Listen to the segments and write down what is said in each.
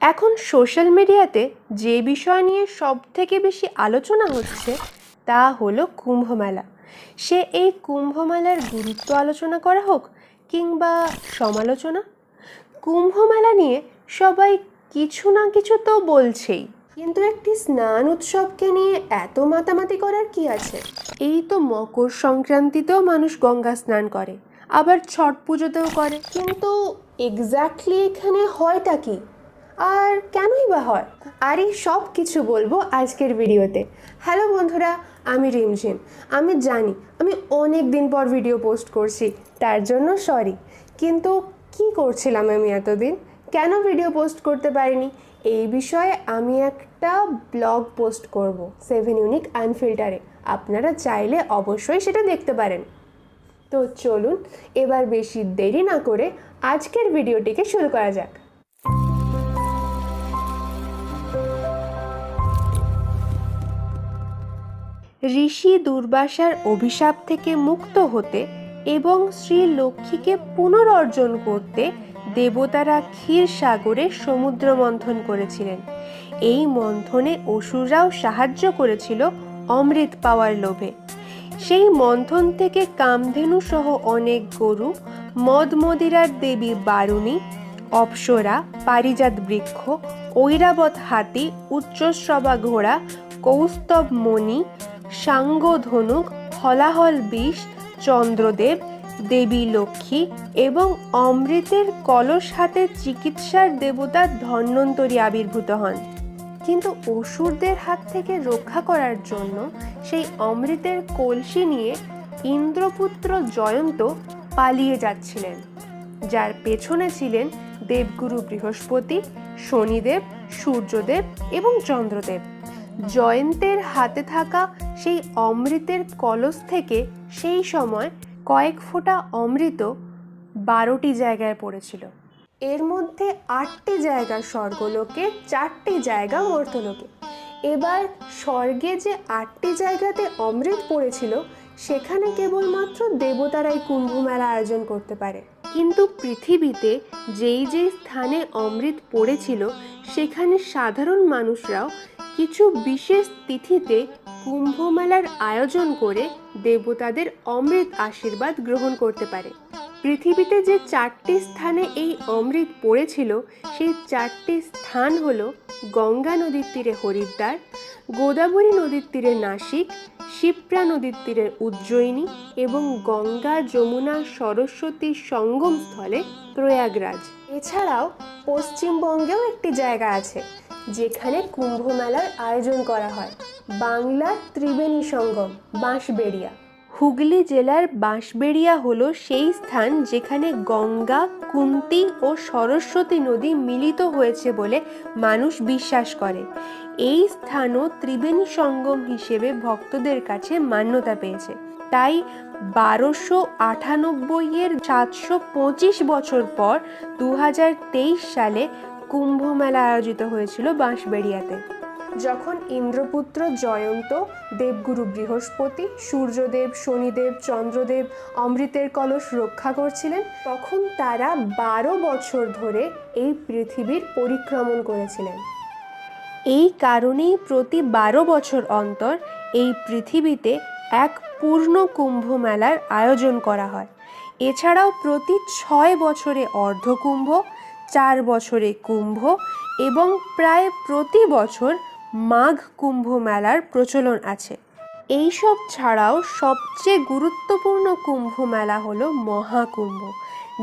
এখন সোশ্যাল মিডিয়াতে যে বিষয় নিয়ে সব থেকে বেশি আলোচনা হচ্ছে তা হলো কুম্ভমেলা। সে এই কুম্ভমেলার গুরুত্ব আলোচনা করা হোক কিংবা সমালোচনা? কুম্ভমেলা নিয়ে সবাই কিছু না কিছু তো বলছেই। কিন্তু একটি স্নান উৎসবকে নিয়ে এত মাতামাতি করার কি আছে? এই তো মকর সংক্রান্তিতেও মানুষ গঙ্গা স্নান করে, আবার ছট পুজোতেও করে। কিন্তু এক্স্যাক্টলি এখানে হয়টা কি? আর কেনই বা হয়? আর এই সব কিছু বলব আজকের ভিডিওতে। হ্যালো বন্ধুরা, আমি রিমঝিম। আমি জানি, আমি অনেক দিন পর ভিডিও পোস্ট করছি, তার জন্য সরি। কিন্তু কি করছিলাম আমি এতদিন? কেন ভিডিও পোস্ট করতে পারিনি? এই বিষয়ে আমি একটা ব্লগ পোস্ট করব, সেভেন ইউনিক আনফিল্টারে। আপনারা চাইলে অবশ্যই সেটা দেখতে পারেন। তো চলুন, এবার বেশি দেরি না করে আজকের ভিডিওটিকে শুরু করা যাক। ঋষি দুর্বাসার অভিশাপ থেকে মুক্ত হতে এবং শ্রী লক্ষ্মীকে পুনরর্জন করতে দেবতারা ক্ষীর সাগরে সমুদ্র মন্থন করেছিলেন। এই মন্থনে অসুররাও সাহায্য করেছিল অমৃত পাওয়ার লোভে। সেই মন্থন থেকে কামধেনু সহ অনেক গরু মদ মদিরার দেবী বারুণী, অপ্সরা, পারিজাত বৃক্ষ, ঐরাবত হাতি উচ্চশ্রবা ঘোড়া, কৌস্তব মণি সাঙ্গ ধনুক হলাহল বিষ, চন্দ্রদেব, দেবী লক্ষ্মী এবং অমৃতের কলস হাতে চিকিৎসার দেবতা ধন্বন্তরী আবির্ভূত হন। কিন্তু অসুরদের হাত থেকে রক্ষা করার জন্য সেই অমৃতের কলসি নিয়ে ইন্দ্রপুত্র জয়ন্ত পালিয়ে যাচ্ছিলেন, যার পেছনে ছিলেন দেবগুরু বৃহস্পতি, শনিদেব, সূর্যদেব এবং চন্দ্রদেব। জয়ন্তের হাতে থাকা সেই অমৃতের কলস থেকে সেই সময় কয়েক ফোঁটা অমৃত বারোটি জায়গায় পড়েছিল। এর মধ্যে আটটি জায়গা স্বর্গলোকে, চারটি জায়গা মর্তলোকে। এবার স্বর্গে যে আটটি জায়গাতে অমৃত পড়েছিল, সেখানে কেবলমাত্র দেবতারাই কুম্ভ মেলা আয়োজন করতে পারে। কিন্তু পৃথিবীতে যেই যেই স্থানে অমৃত পড়েছিল, সেখানে সাধারণ মানুষরাও কিছু বিশেষ তিথিতে কুম্ভ মেলার আয়োজন করে দেবতাদের অমৃত আশীর্বাদ গ্রহণ করতে পারে। পৃথিবীতে যে চারটি স্থানে এই অমৃত পড়েছিল, সেই চারটি স্থান হল গঙ্গা নদীর তীরে হরিদ্বার, গোদাবরী নদীর তীরে নাসিক, শিপ্রা নদীর তীরে উজ্জয়িনী এবং গঙ্গা যমুনা সরস্বতীর সঙ্গম স্থলে প্রয়াগরাজ। এছাড়াও পশ্চিমবঙ্গেও একটি জায়গা আছে যেখানে কুম্ভ মেলার আয়োজন করা হয়। বাংলার ত্রিবেণী সঙ্গম, বাঁশবেড়িয়া। হুগলি জেলার বাঁশবেড়িয়া হলো সেই স্থান যেখানে গঙ্গা, কুন্তি ও সরস্বতী নদী মিলিত হয়েছে বলে মানুষ বিশ্বাস করে। এই স্থানও ত্রিবেণী সঙ্গম হিসেবে ভক্তদের কাছে মান্যতা পেয়েছে। তাই বারোশো আটানব্বইয়ের সাতশো পঁচিশ বছর পর দু হাজার তেইশ সালে কুম্ভ মেলা আয়োজিত হয়েছিল বাঁশবেড়িয়াতে, যখন ইন্দ্রপুত্র জয়ন্ত, দেবগুরু বৃহস্পতি, সূর্যদেব, শনিদেব, চন্দ্রদেব, অমৃতের কলস রক্ষা করছিলেন, তখন তারা বারো বছর ধরে এই পৃথিবীর পরিক্রমণ করেছিলেন। এই কারণেই প্রতি বারো বছর অন্তর এই পৃথিবীতে এক পূর্ণ কুম্ভ মেলার আয়োজন করা হয়। এছাড়াও প্রতি ছয় বছরে অর্ধকুম্ভ চার বছরে কুম্ভ এবং প্রায় প্রতি বছর মাঘ কুম্ভ মেলার প্রচলন আছে। এইসব ছাড়াও সবচেয়ে গুরুত্বপূর্ণ কুম্ভ মেলা হলো মহাকুম্ভ,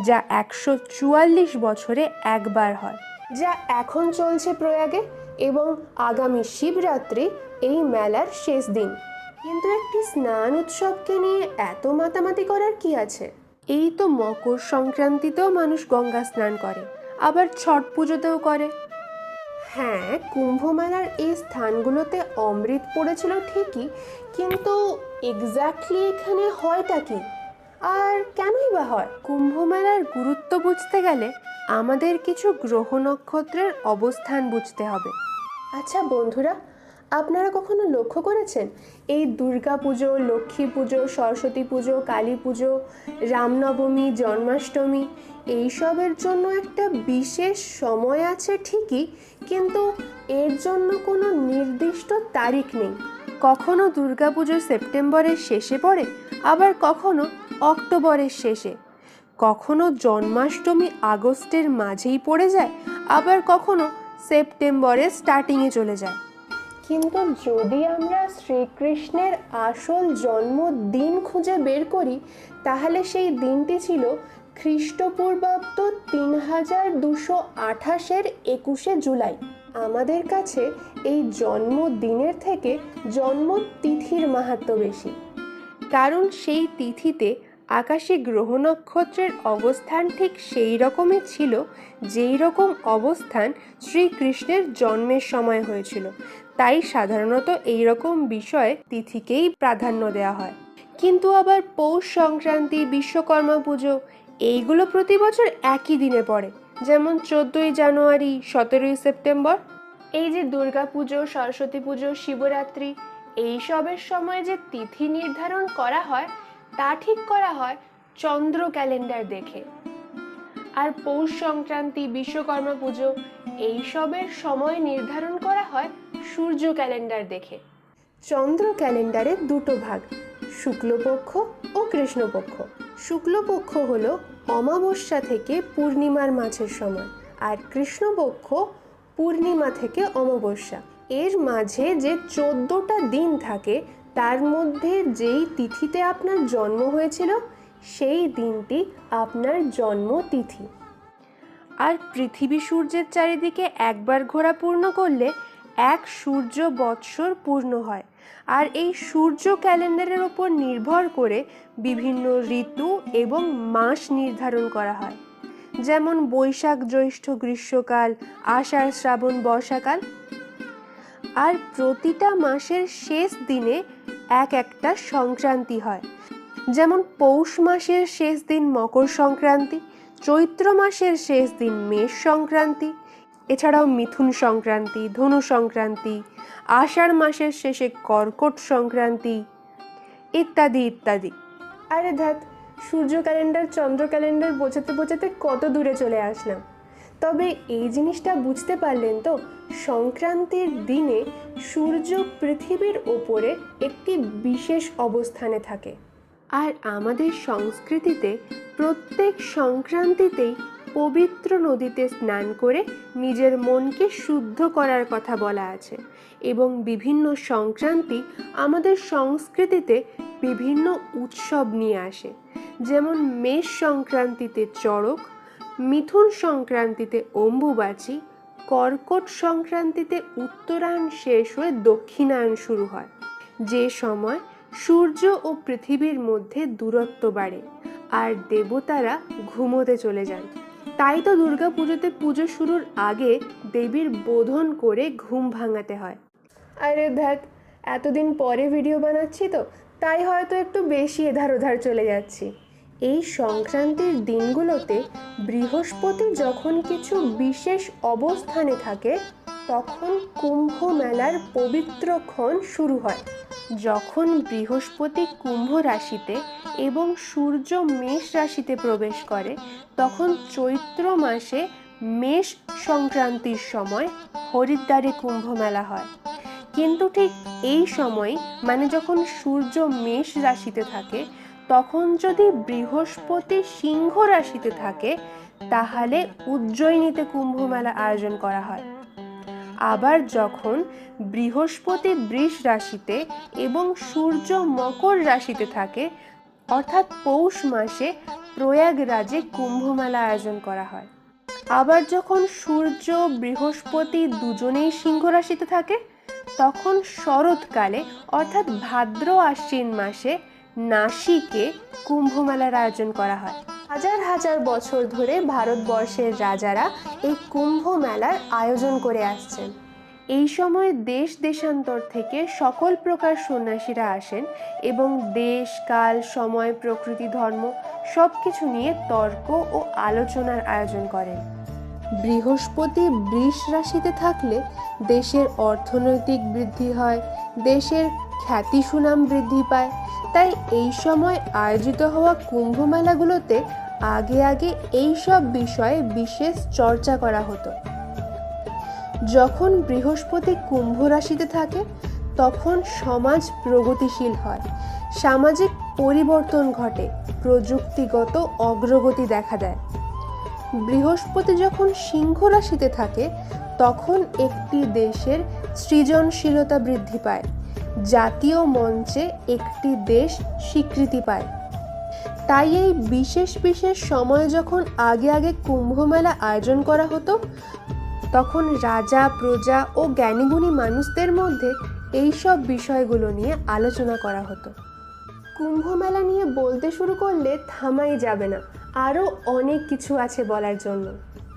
যা একশো চুয়াল্লিশ বছরে একবার হয়। যা এখন চলছে প্রয়াগে এবং আগামী শিবরাত্রি এই মেলার শেষ দিন। কিন্তু একটি স্নান উৎসবকে নিয়ে এত মাতামাতি করার কি আছে? এই তো মকর সংক্রান্তিতেও মানুষ গঙ্গা স্নান করে। আবার ছট পুজোতেও করে। হ্যাঁ কুম্ভ মেলার এই স্থানগুলোতে অমৃত পড়েছিল ঠিকই কিন্তু এক্স্যাক্টলি এখানে হয়টা কি? আর কেনই বা হয়? কুম্ভ মেলার গুরুত্ব বুঝতে গেলে আমাদের কিছু গ্রহ নক্ষত্রের অবস্থান বুঝতে হবে। আচ্ছা বন্ধুরা আপনারা কখনো লক্ষ্য করেছেন? এই দুর্গা পুজো, লক্ষ্মী পুজো, সরস্বতী পুজো, কালী পুজো, রামনবমী, জন্মাষ্টমী, এইসবের জন্য একটা বিশেষ সময় আছে ঠিকই, কিন্তু এর জন্য কোনো নির্দিষ্ট তারিখ নেই। কখনো দুর্গাপুজো সেপ্টেম্বরের শেষে পড়ে, আবার কখনো অক্টোবরের শেষে। কখনো জন্মাষ্টমী আগস্টের মাঝেই পড়ে যায়, আবার কখনো সেপ্টেম্বরের স্টার্টিংয়ে চলে যায়। কিন্তু যদি আমরা শ্রীকৃষ্ণের আসল জন্মদিন খুঁজে বের করি, তাহলে সেই দিনটি ছিল খ্রিস্টপূর্বাব্দ তিন হাজার দুশো আঠাশের একুশে জুলাই। আমাদের কাছে এই জন্মদিনের থেকে জন্মতিথির মাহাত্ম বেশি। কারণ সেই তিথিতে আকাশে গ্রহ নক্ষত্রের অবস্থান ঠিক সেই রকমই ছিল, যেই রকম অবস্থান শ্রীকৃষ্ণের জন্মের সময় হয়েছিল। তাই সাধারণত এই রকম বিষয়ে তিথিকেই প্রাধান্য দেওয়া হয়। কিন্তু আবার পৌষ সংক্রান্তি, বিশ্বকর্মা পুজো, এইগুলো প্রতি বছর একই দিনে পড়ে। যেমন চোদ্দোই জানুয়ারি, সতেরোই সেপ্টেম্বর। এই যে দুর্গা পুজো, সরস্বতী পুজো, শিবরাত্রি এইসবের সময় যে তিথি নির্ধারণ করা হয়, তা ঠিক করা হয় চন্দ্র ক্যালেন্ডার দেখে। আর পৌষ সংক্রান্তি, বিশ্বকর্মা পুজো এইসবের সময় নির্ধারণ করা হয় সূর্য ক্যালেন্ডার দেখে। চন্দ্র ক্যালেন্ডারের দুটো ভাগ, শুক্লপক্ষ ও কৃষ্ণপক্ষ। শুক্লপক্ষ হলো অমাবস্যা থেকে পূর্ণিমার মাঝের সময় আর কৃষ্ণপক্ষ পূর্ণিমা থেকে অমাবস্যা। এর মাঝে যে চোদ্দোটা দিন থাকে, তার মধ্যে যেই তিথিতে আপনার জন্ম হয়েছিল, সেই দিনটি আপনার জন্মতিথি। আর পৃথিবী সূর্যের চারিদিকে একবার ঘোরা পূর্ণ করলে এক সূর্য বৎসর পূর্ণ হয়। আর এই সূর্য ক্যালেন্ডারের ওপর নির্ভর করে বিভিন্ন ঋতু এবং মাস নির্ধারণ করা হয়। যেমন বৈশাখ, জ্যৈষ্ঠ, গ্রীষ্মকাল, আষাঢ়, শ্রাবণ, বর্ষাকাল। আর প্রতিটা মাসের শেষ দিনে এক একটা সংক্রান্তি হয়। যেমন পৌষ মাসের শেষ দিন মকর সংক্রান্তি চৈত্র মাসের শেষ দিন মেষ সংক্রান্তি, এছাড়াও মিথুন সংক্রান্তি, ধনু সংক্রান্তি, আষাঢ় মাসের শেষে কর্কট সংক্রান্তি, ইত্যাদি ইত্যাদি। আরে ধ্যাত, সূর্য ক্যালেন্ডার, চন্দ্র ক্যালেন্ডার বোঝাতে বোঝাতে কত দূরে চলে আসলাম। তবে এই জিনিসটা বুঝতে পারলেন তো, সংক্রান্তির দিনে সূর্য পৃথিবীর ওপরে একটি বিশেষ অবস্থানে থাকে। আর আমাদের সংস্কৃতিতে প্রত্যেক সংক্রান্তিতেই পবিত্র নদীতে স্নান করে নিজের মনকে শুদ্ধ করার কথা বলা আছে এবং বিভিন্ন সংক্রান্তি আমাদের সংস্কৃতিতে বিভিন্ন উৎসব নিয়ে আসে। যেমন মেষ সংক্রান্তিতে চড়ক, মিথুন সংক্রান্তিতে অম্বুবাচী, কর্কট সংক্রান্তিতে উত্তরায়ণ শেষ হয়ে দক্ষিণায়ন শুরু হয়। যে সময় সূর্য ও পৃথিবীর মধ্যে দূরত্ব বাড়ে আর দেবতারা ঘুমোতে চলে যান। তাই তো দুর্গা পুজোতে পুজো শুরুর আগে দেবীর বোধন করে ঘুম ভাঙাতে হয়। আরে দেখ এতদিন পরে ভিডিও বানাচ্ছি তো, তাই হয়তো একটু বেশি এধার ওধার চলে যাচ্ছি। এই সংক্রান্তির দিনগুলোতে বৃহস্পতি যখন কিছু বিশেষ অবস্থানে থাকে, তখন কুম্ভ মেলার পবিত্র ক্ষণ শুরু হয়। যখন বৃহস্পতি কুম্ভ রাশিতে এবং সূর্য মেষ রাশিতে প্রবেশ করে, তখন চৈত্র মাসে মেষ সংক্রান্তির সময় হরিদ্বারে কুম্ভ মেলা হয়। কিন্তু ঠিক এই সময় মানে যখন সূর্য মেষ রাশিতে থাকে, তখন যদি বৃহস্পতি সিংহ রাশিতে থাকে, তাহলে উজ্জয়িনীতে কুম্ভ মেলা আয়োজন করা হয়। আবার যখন বৃহস্পতি বৃষ রাশিতে এবং সূর্য মকর রাশিতে থাকে অর্থাৎ পৌষ মাসে প্রয়াগরাজে কুম্ভমেলা আয়োজন করা হয়। আবার যখন সূর্য, বৃহস্পতি দুজনেই সিংহ রাশিতে থাকে, তখন শরৎকালে, অর্থাৎ ভাদ্র আশ্বিন মাসে, নাসিকে কুম্ভমেলার আয়োজন করা হয়। হাজার হাজার বছর ধরে ভারতবর্ষের রাজারা এই কুম্ভ মেলার আয়োজন করে আসছেন। এই সময় দেশ দেশান্তর থেকে সকল প্রকার সন্ন্যাসীরা আসেন এবং দেশ, কাল, সময়, প্রকৃতি, ধর্ম সব কিছু নিয়ে তর্ক ও আলোচনার আয়োজন করেন। বৃহস্পতি বৃষ রাশিতে থাকলে দেশের অর্থনৈতিক বৃদ্ধি হয়, দেশের খ্যাতি সুনাম বৃদ্ধি পায়। তাই এই সময় আয়োজিত হওয়া কুম্ভ মেলাগুলোতে আগে আগে এই সব বিষয়ে বিশেষ চর্চা করা হতো। যখন বৃহস্পতি কুম্ভ রাশিতে থাকে, তখন সমাজ প্রগতিশীল হয়। সামাজিক পরিবর্তন ঘটে, প্রযুক্তিগত অগ্রগতি দেখা দেয়। বৃহস্পতি যখন সিংহ রাশিতে থাকে, তখন একটি দেশের সৃজনশীলতা বৃদ্ধি পায়, জাতীয় মঞ্চে একটি দেশ স্বীকৃতি পায়। তাই এই বিশেষ বিশেষ সময়ে যখন আগে আগে কুম্ভ মেলা আয়োজন করা হতো তখন রাজা, প্রজা ও জ্ঞানীগুণী মানুষদের মধ্যে এই সব বিষয়গুলো নিয়ে আলোচনা করা হতো। কুম্ভ মেলা নিয়ে বলতে শুরু করলে থামাই যাবে না। আরও অনেক কিছু আছে বলার জন্য।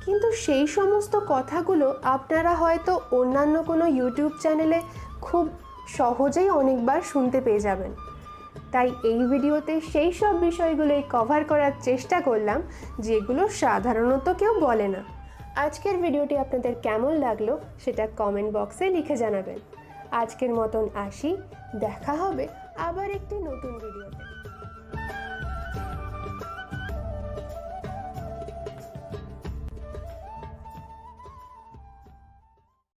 কিন্তু সেই সমস্ত কথাগুলো আপনারা হয়তো অন্যান্য কোনো ইউটিউব চ্যানেলে খুব সহজেই অনেকবার শুনতে পেয়ে যাবেন। তাই এই ভিডিওতে সেই সব বিষয়গুলোই কভার করার চেষ্টা করলাম, যেগুলো সাধারণত কেউ বলে না। আজকের ভিডিওটি আপনাদের কেমন লাগল সেটা কমেন্ট বক্সে লিখে জানাবেন। আজকের মতন আসি, দেখা হবে আবার একটি নতুন ভিডিওতে।